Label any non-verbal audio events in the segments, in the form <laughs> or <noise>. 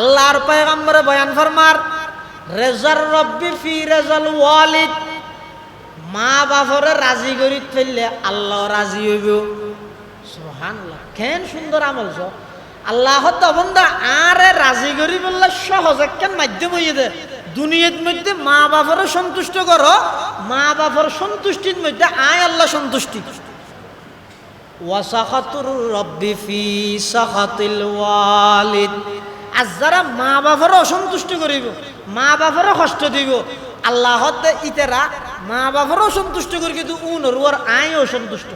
আল্লাহর পয়গম্বরে বয়ান ফরমার, রেজার রব্বি ফি রেজাল ওয়ালিদ। মা বাপরে রাজি করি ফেললে আল্লাহ রাজি হইব। সুবহানাল্লাহ, কেন সুন্দর আমল ছ? আল্লাহ তবন্দা আরে রাজি করি বললে সহজ, একখান মাধ্যম হইয়ে দে। দুনিয়ার মধ্যে মা বাপরে সন্তুষ্ট করো, মা বাপর সন্তুষ্টির মধ্যে আয় আল্লাহ সন্তুষ্টি। ওয়াসাখাতুর রব্বি ফি সাখাতিল ওয়ালিদ। আর যারা মা বাবার অসন্তুষ্ট করিব, মা বাবারও কষ্ট দিব আল্লাহ ইতেরা মা বাবারও সন্তুষ্ট করি, কিন্তু উনর ওর আয় অসন্তুষ্ট।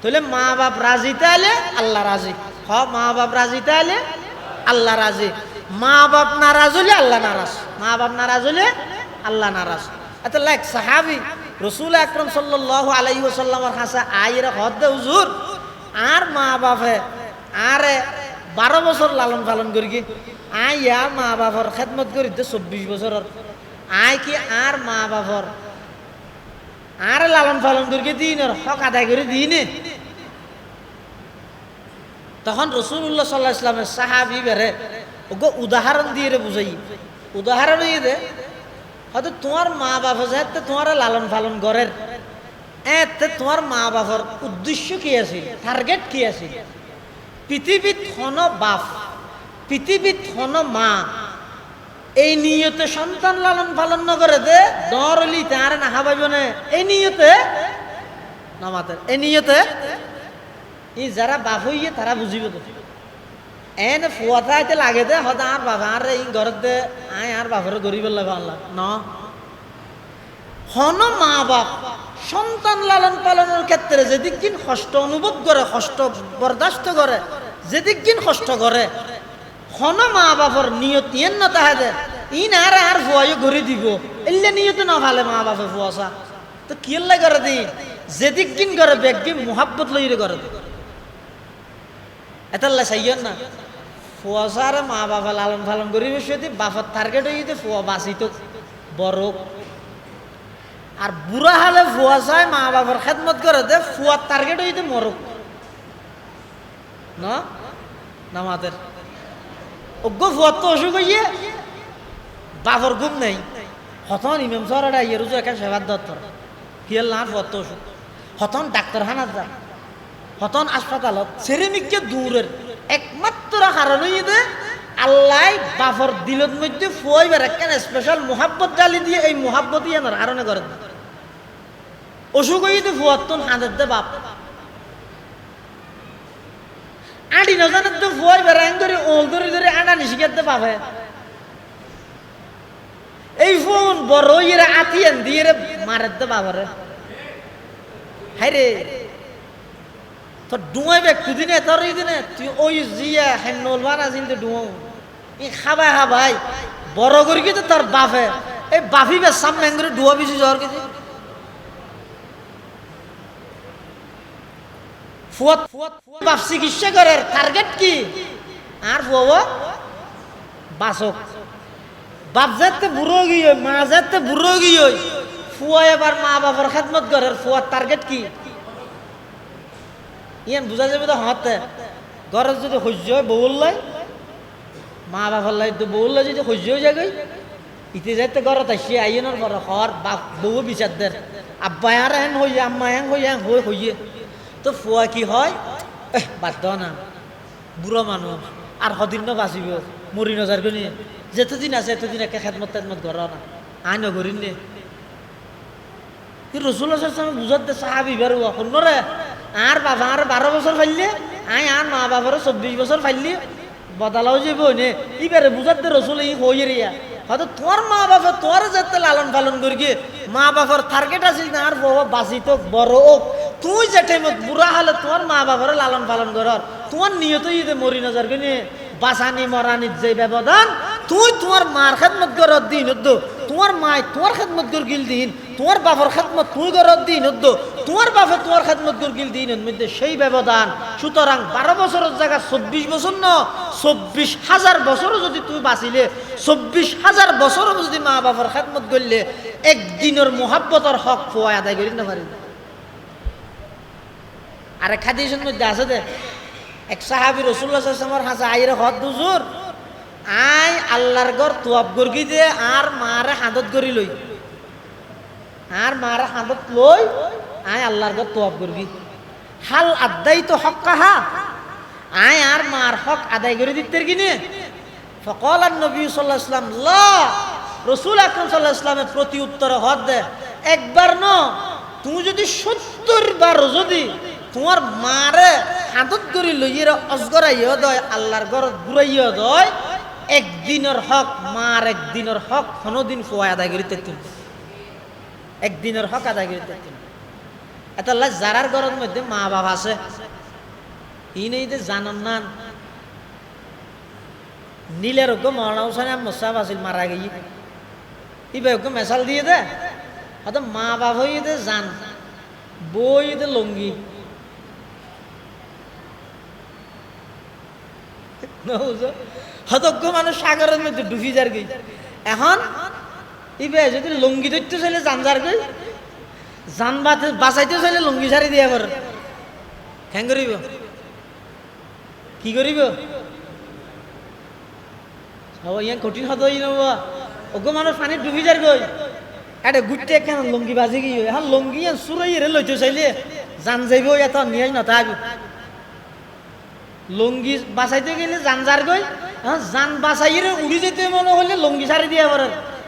তাহলে মা বাপ রাজি তাইলে আল্লাহ রাজি। হ, মা বাপ রাজি তাইলে আল্লাহ রাজি। মা বাপ নারাজ হলে আল্লাহ নারাজ। মা বাপ নারাজ হলে আল্লাহ নারাজ। এত লাইক সাহাবি রসুল আকরম সাল্লাহ আলাই ওসাল্লামর হাসা, আইরা হদ হুজুর, আর মা বাপে, আরে বারো বছর লালন পালন করি কি, আই ইয়া মা বাপর খেদমত করি তো চব্বিশ বছরের আই কি আর মা বাপর আর লালন পালন করি দিন হক আদায় করে দিনে। তখন রসুল্লাহ সাল্লাহ ইসলামের সাহাবি বেড়ে ওকে উদাহরণ দিয়ে রে বুঝাই উদাহরণ দিয়ে দে হয়তো তোমার মা বাবা যাতে তোমার লালন পালন করের এতে তোমার মা বাবার উদ্দেশ্য কি আছে টার্গেট কি আছিল? পৃথিবীত হন বাপ, পৃথিবীত হন মা। এই নিয়তে সন্তান লালন পালন নকরে দে দরলি তার না হাবাইব না। এই নিয়তে নামাতের এই নিয়তে, ই যারা বাপ হইয়ে তারা বুঝিব তো। এন ফুয়াটা আইতে লাগে দে, হদা আর বাবা আর এই ঘরত দে আয় আর বাপরে গরিব লাগে আল্লাহ। ন। হন মা বাপ সন্তান লালন পালনের ক্ষেত্রে যেদিকদিন কষ্ট অনুভব করে, কষ্ট বরদাস্ত করে যেদিকদিন কষ্ট করে হন মা বাপর নিয়ত ইয়েন না তাহে they in R R Fuwai ঘুরে দিব। এলে নিয়ত না ভালে মা বাপে ফুয়াশা তো কিয়েল্লাই করে দি যেদিকদিন করে বেগদি মোহাব্বত লইরে করে দি এটাল্লা চাইয়েন না। ফুয়াশারে মা বাবা লালন পালন করি বেশি বাপর টার্গেট হইতে ফুয়া বাঁচিত। বড় আর বুড়া হালে ফুয়া চায় মা বাবার খেদমত করে দে ফুয়ার টার্গেট হইতে মরক। না? নামাতের অজ্ঞ ফুয়ার তো অসুখ হইয়ে বাপর ঘুম নেই। হতন ইমাম সরাটা ইয়ে রুজু একা সেবার দত্তর হিয়াল না ফুয়ার তো অসুখ। হতন ডাক্তারখানাত যা। হতন হাসপাতালত, সেরেমিককে দূরের একমাত্র কারণ দে, আল্লাহ বাফর দিলত মধ্যে ফুয়াই বেড়ে কেন স্পেশাল মোহাব্বত ডালি দিয়ে এই মোহাব্বত ইয়ে না আরনে করে অসুখ হইতে ফুয়াত্তন হাঁদের দে বাপ। আডি নজানের তো ফুয়াই বেড়ে আইন ধরে, ওল ধরে ধরে আডা নিশিকার দে বাপে। এই ফোন বড় ইয়ে আতিয়ান দিয়ে মারের দে বাবারে হাই রে। তোর ডুয়াই বে কুদিনে তোর এই দিনে, তুই ওই জিয়া হেন নলবান আছিল তো ডুয়াও। ই খাবাই খাবাই বড় করি তো তোর বাপে। এই বাফি বে সামনে ডুয়া বিছি জ্বর কিছু ফুয়াত ফুয়াত বাপ চিকিৎসা করে টার্গেট কি? আর ফুয়াবো বাসক বাপ যাতে বুড়ো গিয়ে, মা যাতে বুড়ো গিয়ে, ফুয়া এবার মা বাবার খেদমত করে ফুয়ার টার্গেট কি? ইয়ান বুঝা যাবে তো হাতে। ঘরের যদি সহ্য হয়, বউল লাই। মা বাবার লাই তো বউল যদি সহ্য হয়ে যায় ইতে যাইতে ঘরত আসি আইনের ঘর হর বাপ, বউ বিচার দের আব্বা আর হেন হইয়ে আম্মা হেন হইয়ে হই হইয়ে তো ফুয়া কি হয়? বাদ না। বুড়ো মানুষ আর সদিন বাঁচিব মরি নজার গনি যেতদিন আছে, এতদিন একে খেদমত তেদমত ঘর না আই নগরিন নে? রসুল বুঝাত দে সাহাবি বেরো আর বাবা আর বারো বছর ফাইলে আই আর মা বাবারও চব্বিশ বছর ফাইলি বদালাও যাব নে? ইবারে বুঝাত দে রসুল ই হই রিয়া হয়তো তোর মা বাবা তোর যাতে লালন পালন করি মা বাবার টার্গেট আছিল না, আর বাবা বাঁচি তো বড় ওক তুই যে টাইমত বুড়া হলে তোর মা বাবার লালন পালন করার। তোমার নিয়ত ইদে মরি নজর কিনে বাসানি মরানির যে ব্যবধান, তুই তোমার মার খেদমত করার দিন তোমার মায় তোমার খেদমত গিল দিন তোমার বাবার খেদমত তুই কর দিন তোমার বাপে তোমার খেদমত গিল দিন মধ্যে সেই ব্যবধান। সুতরাং বারো বছরের জায়গা চব্বিশ বছর ন, চব্বিশ হাজার বছরও যদি তুই বাঁচিলে, চব্বিশ হাজার বছরও যদি মা বাবার খেদমত করলে একদিনের মোহাব্বতর হক ফোয়া আদায় করি না। পারি আরে খাদিসের মধ্যে আছে দে, এক সাহাবি রসুল্লাহ হাসা আইরে হদ দুজুর আই আল্লাহর ঘর তোয়াব গর্গি দে আর মারে হাঁদত করি লই। আর মারে হাঁদত লই আয় আল্লাহর ঘর তোয়াব গর্গি হাল আদাই তো হক কাহা? আয় আর মার হক আদায় করে দিতে কিনে ফকল আর নবী সাল্লাহ ইসলাম ল, রসুল আকরম সাল্লাহ ইসলামের প্রতি উত্তর হদ দে, একবার ন, তুমি যদি সত্তর বার যদি তোমার মারে হাতত করি লইয়ের অজগরাইও দয়, আল্লাহর ঘর ঘুরাইও দয় একদিনের হক, মার একদিনের হক, কোনোদিন ফোয়া আদায় করিতে তুমি একদিনের হক আদায় করিতে তুমি এটা যারার ঘরের মধ্যে মা বাবা আছে, ই নেই যে জানান না। নীলের ওকে মরনা হোসেন মোসাফ আছিল মারা গিয়ে। ইবে ওকে মেশাল দিয়ে দে। হয়তো মা বাবা হয়ে দে জান বই দে লঙ্গি। হতজ্ঞ মানুষ সাগরের মধ্যে ডুবি যার গই। এখন ইবে যদি লঙ্গি ধরতে চাইলে জান যার গই। জান বাঁচাইতে চাইলে লঙ্গি ছাড়ি দিয়ে আবার হ্যাং করিব? কি করিব? ইয়ান কঠিন হত ওগো মানুষ পানি ডুবি যার গই। এটা গুটতে কেন লঙ্গি বাজি গিয়ে এখন লঙ্গি সুরাই রে লইতে চাইলে জান যাইব এত নিয়ে নথাকবে লঙ্গি বাঁচাইতে গেলে জান যার গই। হ্যাঁ জান বাঁচাইরে উড়ি যেতে মনে হলে লঙ্গি ছাড়ি দিয়ে আবার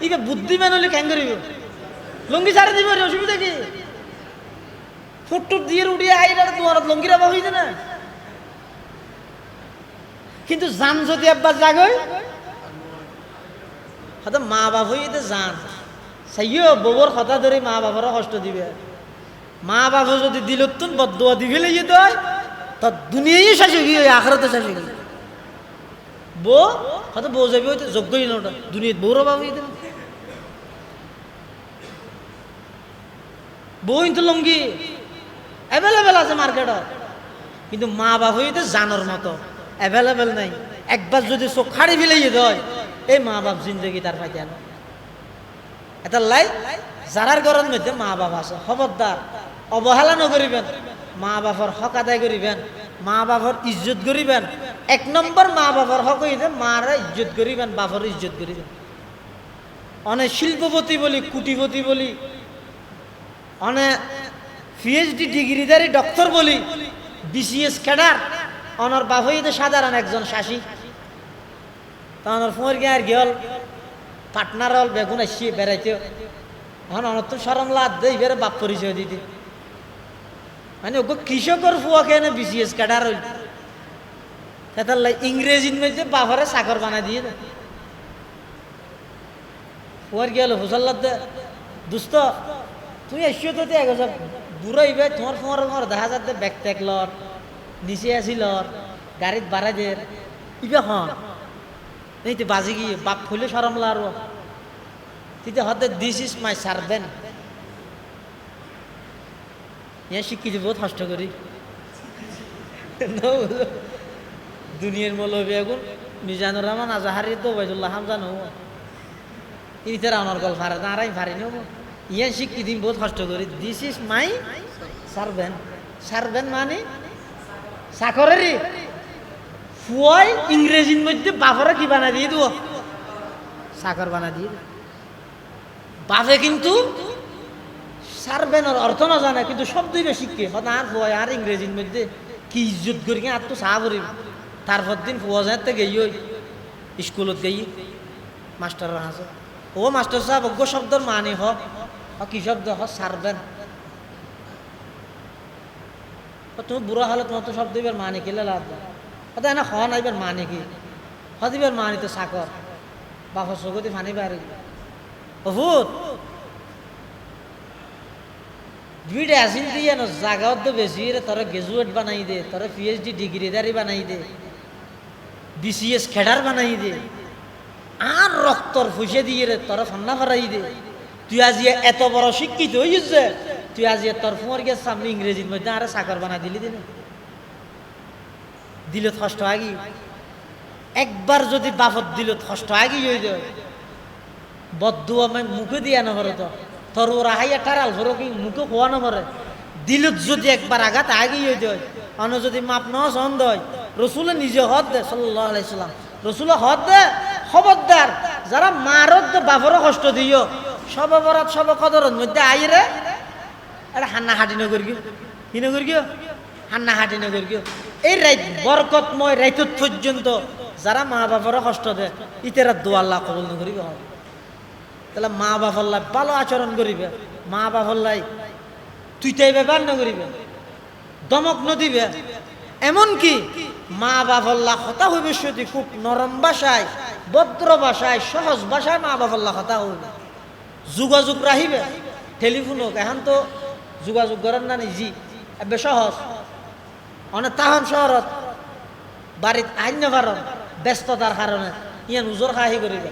ইকে বুদ্ধিমান হলে কেন করিব লঙ্গি ছাড়ি দিব অসুবিধা কি? ফুটটুট দিয়ে উড়িয়ে আইরার তোমার লঙ্গিরা বাহিছে না। কিন্তু জান যদি একবার জাগই হয়তো মা বাপ হইতে জান। সাইও বউর কথা ধরে মা বাবারও কষ্ট দিবে। মা বাবা যদি দিল তুন বদুয়া দিবে লেগে দেয় তা দুনিয়াই শাসক আখরাতে শাসক বউ হয়তো বউ যাবে হইতে যোগ্যই না। ওটা দুনিয়া বউরও বাবু হইতে না বউ কিন্তু লঙ্গি। অ্যাভেলেবেল আছে মার্কেটত কিন্তু মা বাপ হইতে জানোর মতো অ্যাভেলেবেল নাই। একবার যদি চোখ খাড়ি ফেলেই দেয়, এই মা বাপ জিন্দগি তার ফাইতে না এটা লাই যারার ঘরের মধ্যে মা বাপ আছে, খবরদার, অবহেলা নকরিবেন, মা বাপর হক আদায় করিবেন, মা বাপর ইজ্জত করিবেন এক নম্বর মা বাপর হক হইতে মারা ইজ্জত করিবেন, বাপর ইজ্জত করিবেন। অনেক শিল্পপতি বলি, কুটিপতি বলি অনেক পিএইচডি ডিগ্রিধারী ডক্টর বলি বিসিএস ক্যাডার, অনর বাপ হইতে সাধারণ একজন শাসী। তা অনর ফুঁয়ের গিয়ে গেল পাটনার হল বেগুন আসি বেড়াইতে এখন অনর তো সরম লাদ দেই বেড়ে বাপ পরিচয় দিতে। মানে ওকে কৃষকর ফুয়া কেন বিসিএস ক্যাডার হইল? তার ইংরেজির মধ্যে বাপরে চাকর বানাই দিয়ে দেয় ফুয়ার গেল হুসাল্লাদ দুস্ত, তুই এসিও তো এক বুড়ো ইবে তোমার ফোঁর ফোঁর দেখা যাতে ব্যাগ ট্যাগ লর নিচে আসিল গাড়িত বাড়াই দে। ইবে হন। এই তো বাজি গিয়ে, বাপ ফুলে সরম লার তিতে হতে দিস ইজ মাই সার্ভেন ইয়া শিক্ষিত বহুত কষ্ট করি। <laughs> দুনিয়ার মৌলবী এখন মিজানুর রহমান, আজাহারি তো ওবায়দুল্লাহ হামজান হব ইতারা অনর গল ফারে দাঁড়াই ফারি নেব ইয়া শিক্ষি দিন বহুত কষ্ট করি। দিস ইজ মাই সার্ভেন সার্ভেন মানে চাকরেরই। ফুয়াই ইংরেজির মধ্যে বাপরে কি বানা দিয়ে দিব? চাকর বানা দিয়ে বাপে কিন্তু সার্ভেনের অর্থ না জানে কিন্তু সব দুইটা শিখে হয়তো আর ফুয়াই আর ইংরেজির মধ্যে কি ইজ্জত করি আর তো চা করিব তারপর দিন ফুয়া যাতে গেই ওই স্কুলত গেই। মাস্টার আছে ও মাস্টার সাহেব অজ্ঞ শব্দর মানে হ। কি শব্দ? হ সার্ভেন তুমি বুড়া হলে তোমার তো শব্দ এবার মানে কি লাভ হয়তো এনে হ না এবার মানে কি? হয়তো এবার মানে তো সাকর বাপর চকুতি ফানি বাড়ি বহুত দুইটা আসিল দিয়ে জাগাও তো বেশি তোরা গ্রাজুয়েট বানাই দে তোরা পিএইচডি ডিগ্রিদারি বানাই দে। বিসিএস খেডার বানাই দে। আর রক্তর ফুসে দিয়ে রে, তোরা ফান্না ফারাই দে। তুই আজি এত বড় শিক্ষিত হয়েছে তুই আজি তোর ফোঁর গিয়ে সামনে ইংরেজির মধ্যে, আরে চাকর বানা দিলি দিনে। দিল কষ্ট আগি। একবার যদি বাপত দিল কষ্ট আগি হয়ে যায়। বদ্ধ আমি মুখে দিয়া নভরে তো। তোর ওরা হাইয়া টারাল ভরো কি, মুখে খোয়া নভরে দিলত যদি একবার আঘাত আগি হয়ে যায় অন্য যদি মাপ ন সন্দ হয় রসুলে নিজে হদ দে সাল্লাহ আলাইসাল্লাম রসুলে হদ দে, খবরদার, যারা মারত বাপরও কষ্ট দিও। সব অপরাধ, সব কদরের মধ্যে আইরে আরে হান্না হাঁটি নগর গিয়ে কি নগর গিয়ে হান্না হাঁটি নগর গিয়ে এই রাইত, বরকতময় রাইতত পর্যন্ত যারা মা বাপরও কষ্ট দেয় ইতেরা দোয়াল্লা কবল নগরিবে তাহলে মা বাপল্লাই ভালো আচরণ করিবে। মা বাপল্লাই তুই তাই ব্যাপার নগরিবে দমক নদিবে। এমনকি মা বাপল্লা কথা হইবে সত্যি খুব নরম ভাষায়, ভদ্র ভাষায়, সহজ ভাষায় মা বাপল্লা কথা হইবে। যোগাযোগ রাখিবে টেলিফোন হোক, এখন তো যোগাযোগ করেন না নিজি, এবে সহজ। অনেক তাহান শহরত, বাড়িত আইন নেবারণ ব্যস্ততার কারণে, ইয়ান উজোর খাহি করিবে।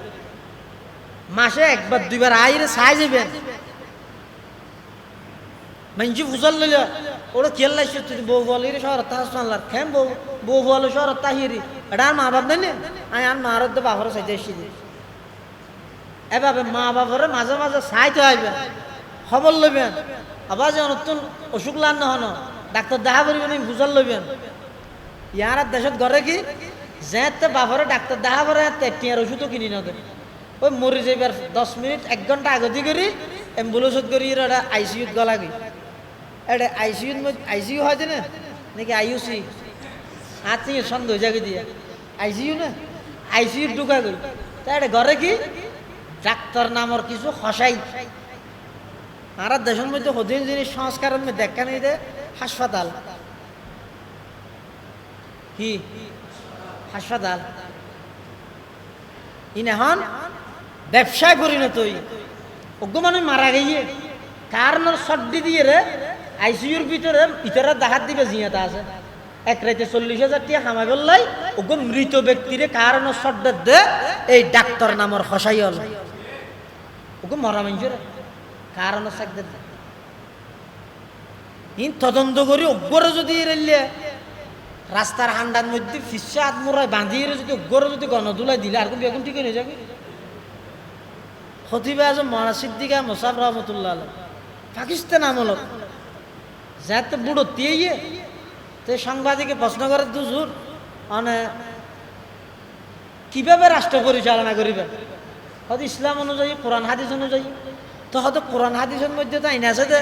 মাসে একবার, দুইবার আইরে চাই যাবেন তুই বউ বলির শহর তাহাস মানলার খেম বউ বউ বলে শহর তাহিরি এটা আর মা বাপ দেন আমি আর মার তো বাপরে চাইতে এসে দিই এভাবে মা বাপরে মাঝে মাঝে চাইতে হইবে খবর লইবেন আবার যে নতুন অসুখ লান নহন ডাক্তার দেখা করিবেন বুঝাল লইবেন ইয়ার দেশত ঘরে কি যেতে বাপরে ডাক্তার দেখা করে টিয়ার ওষুধও কিনি না ওই মরি যাইবার দশ মিনিট এক ঘণ্টা আগতি করি অ্যাম্বুলেন্সত করি আইসিউত গলা এটা আইসিউত আইসিইউ হয় না? নাকি আইউসি হাত থেকে সন্দেহ জাগে দিয়ে। আইসিইউ না? আইসিইউ ঢুকা গই তা এটা ঘরে কি? ডাক্তার নামর কিছু হসাই আর দেশের মধ্যে হদিন জিনিস সংস্কারের মধ্যে দেখা নেই হাসপাতাল। কি? হাসপাতাল। ইন এখন ব্যবসায় পরিণত হই। ওগো মানুষ মারা গিয়ে কারণ সর্দি দিয়ে রে আইসিউর ভিতরে ভিতরে দেখাত দিবে জিয়াটা আছে। এক রাইতে চল্লিশ হাজার টিয়া হামাই বললাই ওগো মৃত ব্যক্তিরে কারণ সর্দার দে এই ডাক্তার নামর হসাই হল। ওগো মরা মানুষের কারণ সাকদের দে ইন তদন্ত করি অগ্গরে যদি রেলিয়ে রাস্তার হান্ডার মধ্যে ফিসা হাত মোড়ায় বাঁধিয়ে যদি অগ্গরে যদি গণদুলাই দিলে আর বেগুন ঠিক হয়ে যাবে খতিবে আজ মরা সিদ্দিকা মোসাফ রহমতুল্লাহ পাকিস্তান আমলত যাতে বুড়ো দিয়ে তো সাংবাদিকে প্রশ্ন করে দুজুর মানে কীভাবে রাষ্ট্র পরিচালনা করিবে? হয়তো ইসলাম অনুযায়ী, কোরআন, হাদিস অনুযায়ী। তো হয়তো কোরআন, হাদিসের মধ্যে তো আইনা আছে যে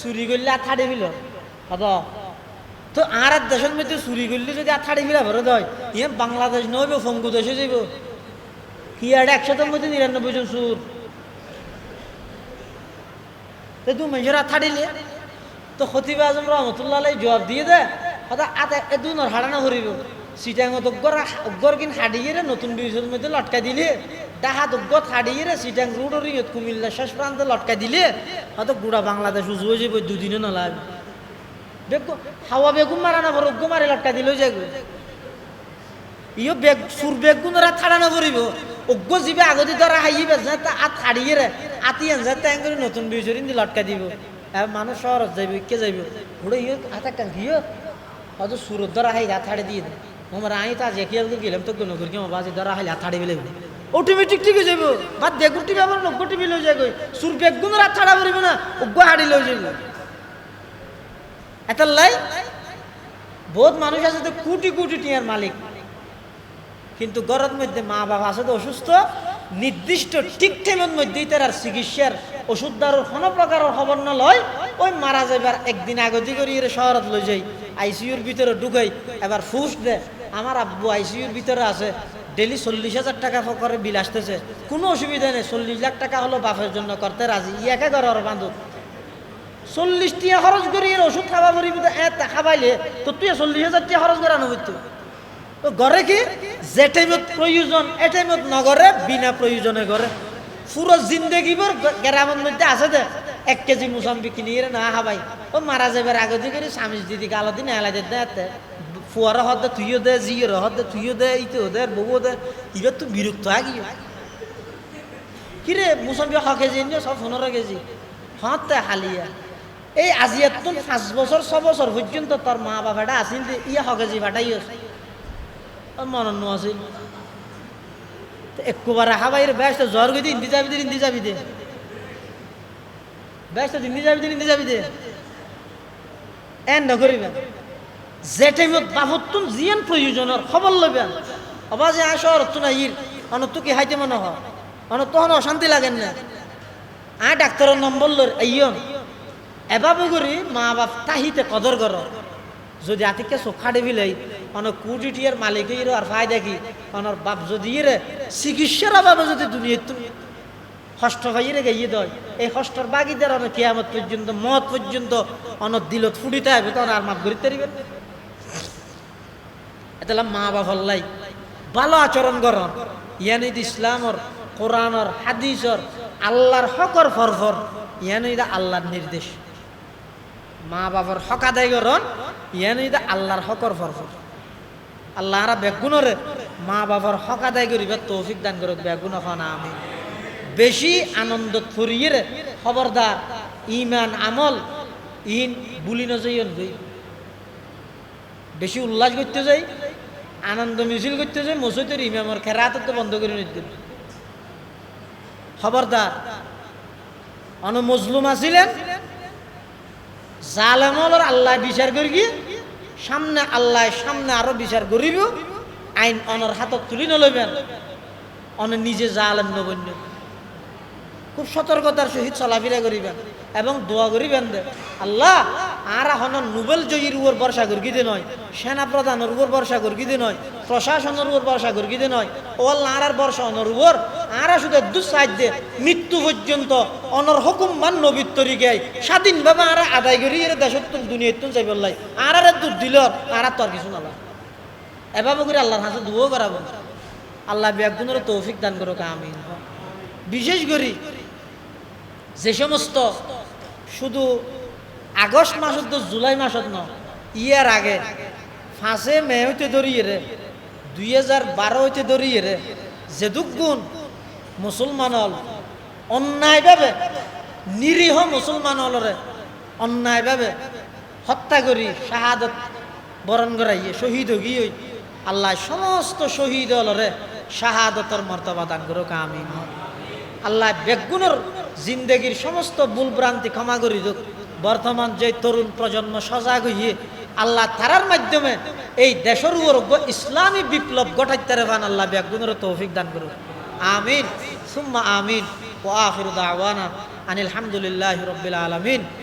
চুরি করলে আথাড়ি ফিল হয়তো। তো আর এক দেশের মধ্যে চুরি করলে যদি আথাড়ি ফিলা ভরে দেয় ইয়ে বাংলাদেশ নইব ফঙ্গু দেশে যাইব। হিয়াড়ে একশোটার মধ্যে নিরানব্বই জন সুর তো তুই মানুষের আথাড়িলে তো খতিবে আজম রহমতুল্লাহ জবাব দিয়ে দে হয়তো আতে দুই হারানো করিব সিটাঙত উগ্গর উগ্গর কিন হাডিয়ে নতুন ব্রিজের মধ্যে লটকা দিলে। ডাহাত উগ্গত হাডিয়ে রে সিটাং রোডের ইয়ত কুমিল্লা শেষ প্রান্তে লটকা দিলে। হয়তো গুড়া বাংলাদেশ উজু হয়ে যাবে, দুদিনে নলাগ। বেগু হাওয়া বেগুন মারা না উগ্গ মারে লটকা দিলেও যাগো ইও বেগ সুর বেগুন রা থাড়ানো করিব উগ্গ যিবে আগতি ধরা হাইবে যাতে আত হাডিয়ে রে আতি আন যাতে আঙ্গুরি নতুন ইন্দি লটকা দিব। মানুষ শহরত যাইব, কে যাইব? ঘুরে ইয়ে হাতে কান হয়তো সুরত ধরা হাই হাত হাড়ে দিয়ে আমার আই তো আজ একে গেলাম তো কোনো করি আমার বাজে ধরা হাই হাত হাড়ে বেলে অটোমেটিক ঠিক যাব বা দেগুটি ব্যবহার নব্বটি বিলে যায় গই সুর বেগুন রাত ছাড়া না উগ্গ হাড়ি লই যাইব। এত লাই, বহুত মানুষ আছে তো কোটি কোটি টিয়ার মালিক। কিন্তু গরর মধ্যে মা বাবা আছে তো অসুস্থ নির্দিষ্ট ঠিক টাইমের মধ্যেই তার চিকিৎসার ওষুধ দারুর কোনো প্রকারের খবর না লয়। ওই মারা যাবার একদিন আগতি করি এর শহরত লই যাই আইসিইউর ভিতরে ঢুকাই, এবার ফুস দে। আমার আব্বু আইসিইউর ভিতরে আছে ডেলি চল্লিশ হাজার টাকা করে বিল আসতেছে। কোনো অসুবিধা নেই, চল্লিশ লাখ টাকা হলো বাপের জন্য করতে রাজি। ইয়াকে ওর বান্ধব। চল্লিশ টিয়া খরচ করি এর ওষুধ খাওয়া করি খাবাইলে, তো তুই চল্লিশ হাজার টিয়া খরচ করা নবতো তো ঘরে কি? যে টাইমত প্রয়োজন, এ টাইমত নগরে, বিনা প্রয়োজনে ঘরে। পুরো জিন্দগিবর গ্রামের মধ্যে আছে দে। এক কেজি মুসাম্বি কিনি রে, না হাবাই। ও মারা যাবার আগে দিকে স্বামী দিদি গালো দিন এলাই দে দে ফুয়ারা হদ তুইও দে, জিয়ের হদ তুইও দে, ইতো দে, বউ দে। ইবার তো বিরক্ত আগি কিরে মুসাম্বি হ কেজি নিয়ে সব পনেরো কেজি। হতে হালিয়া। এই আজি এত পাঁচ বছর, ছ বছর পর্যন্ত তোর মা বাবাটা আসিল ইয়া হ কেজি ভাটাই মনন আছিল একবারে হাবাইর ব্যস্ত জ্বর গই ইন্দি যাবি দে যাবি দে। ব্যস্ত ইন্দি যাবি দে যাবি দে। এন নকরিবে যে টাইমত বাবতুন জিয়ান প্রয়োজনের খবর লবেন অবাজে আসর তুন আইর অন তো কি হাইতে মনে হয়, অন তখন অশান্তি লাগেন না। আ ডাক্তারের নম্বর লোর আইয়ন এভাবে করি মা বাপ তাহিতে কদর কর। যদি আতিকে চোখা দিবিলাই অন কোটি টিয়ার মালিক আর ফায়দা কি? অনর বাপ যদি রে চিকিৎসার অভাবে যদি দুনিয়ার তুমি হষ্ট ভাইয়ে গাইয়ে দয়, এই হষ্টর বাগিদের অনেক কেয়ামত পর্যন্ত, মত পর্যন্ত অনত দিলত ফুটিতে হবে তখন আর মাফ করিতে পারিবেন এতলা মা বাপ হল্লাই ভালো আচরণ করন ইয়ানিদ ইসলামর কোরআনর হাদিসর আল্লাহর হকর ফরফর ইয়ানিদা আল্লাহর নির্দেশ। মা বাবার হক আদায় করন ইয়ানিদা আল্লাহর হকর ফরফর আল্লাহ আরা বেগুনরে মা বাবার হক আদায় করিবে, তৌফিক দান করুক, বেগুন হন আমি বেশি আনন্দ ফুরিয়ে খবরদার ইমান আমল, ইন, বুলি নজইন গই বেশি উল্লাস করতে যাই আনন্দ মিছিল করতে যাই মসজিদের ইমামর খেরাত তো বন্ধ করে নিতেন খবরদার, অন মজলুম আছিলেন জালেমলর আল্লাহ বিচার করি গিয়ে সামনে আল্লাহ, সামনে আরও বিচার করিব। আইন অনর হাতত তুলি নলইবেন। অন নিজে জালেম নবন্য খুব সতর্কতার সহিত চলাফেরা করিবেন এবং দোয়া করিবেন দে। আল্লাহ, আর এখন নোবেল জয়ীর উপর বর্ষা করিতে নয়? সেনা প্রধানের উপর বর্ষা করিতে নয়? প্রশাসনের উপর বর্ষা করিতে নয়? ও আল্লাহ, আর বর্ষা অনর উপর আর শুধু দুঃসাহায্যে মৃত্যু পর্যন্ত অনর হুকুম মান নবীর তরিকায় স্বাধীনভাবে আর আদায় করি, এর দেশত দুনিয়ার তুন চাই বললাই আর আর দুধ দিল আর তো আর কিছু নালা এভাবে করে আল্লাহর হাতে দুও করাবো। আল্লাহ ব্যাগগুনের তৌফিক দান করো আমিন। বিশেষ করি যে সমস্ত শুধু আগস্ট মাসত তো জুলাই মাসত ন, ইয়ার আগে ফাঁসে মে হইতে ধরিয়ে রে, দুই হাজার বারো হইতে ধরিয়ে রে যেদুক গুণ মুসলমান হল অন্যায়ভাবে, নিরীহ মুসলমান হলরে অন্যায়ভাবে হত্যা করি, শাহাদত বরণ করাইয়ে শহীদ হগিয়ে আল্লাহ সমস্ত শহীদ হলরে শাহাদতর মর্তবা দান করো আমিন। আল্লাহ বেগুনের জিন্দগির সমস্ত ভুলভ্রান্তি ক্ষমা করি দিক। বর্তমান যে তরুণ প্রজন্ম সজাগ হইয়ে আল্লাহ তারার মাধ্যমে এই দেশের উপর ইসলামী বিপ্লব ঘটাইতে পান আল্লাহ বেগুনের তৌফিক দান করুন আমিন সুম্মা আমিন ও আখির দাওয়ানা আনিল হামদুলিল্লাহ রব্বিল আলমিন